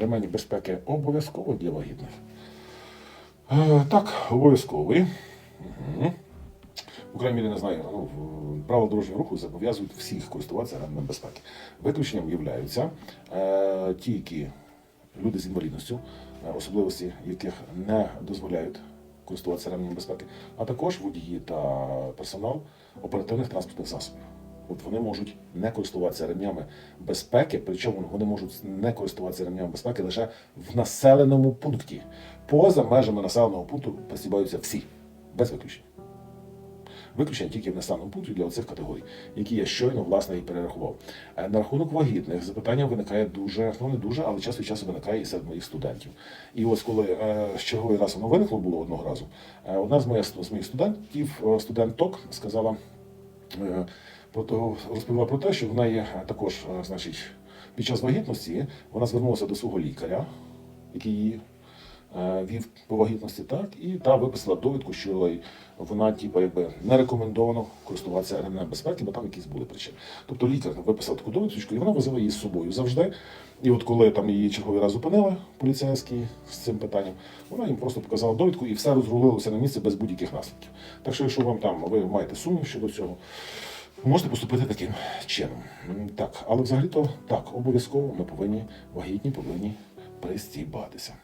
Ремені безпеки обов'язково для вагітних. Е, так, обов'язковий. Угу. У крайній мірі не знаю, ну, правила дорожнього руху зобов'язують всіх користуватися ременем безпеки. Виключенням являються е, ті, які люди з інвалідністю, е, особливості яких не дозволяють користуватися ременем безпеки, а також водії та персонал оперативних транспортних засобів. От вони можуть не користуватися ремнями безпеки, причому вони можуть не користуватися ремнями безпеки лише в населеному пункті. Поза межами населеного пункту посібаються всі, без виключення. Виключення тільки в населеному пункті для оцих категорій, які я щойно власне і перерахував. Е, На рахунок вагітних запитання виникає дуже, ну не дуже, але час від часу виникає і серед моїх студентів. І ось коли е, з черговий раз воно виникло було одного разу, е, одна з моїх з моїх студентів, е, студенток, сказала е, розповіла про те, що в неї також, е, значить, під час вагітності вона звернулася до свого лікаря, який її е, вів по вагітності, так, і та виписала довідку, що вона, типу, якби не рекомендовано користуватися ремнем безпеки, бо там якісь були причини. Тобто лікар виписав таку довідку, і вона возила її з собою завжди. І от коли там її черговий раз зупинили поліцейські з цим питанням, вона їм просто показала довідку і все розрулилося на місці без будь-яких наслідків. Так що, якщо вам там ви маєте сумнів щодо цього, можете поступити таким чином. Так, але взагалі-то так, обов'язково ми повинні вагітні повинні пристібатися.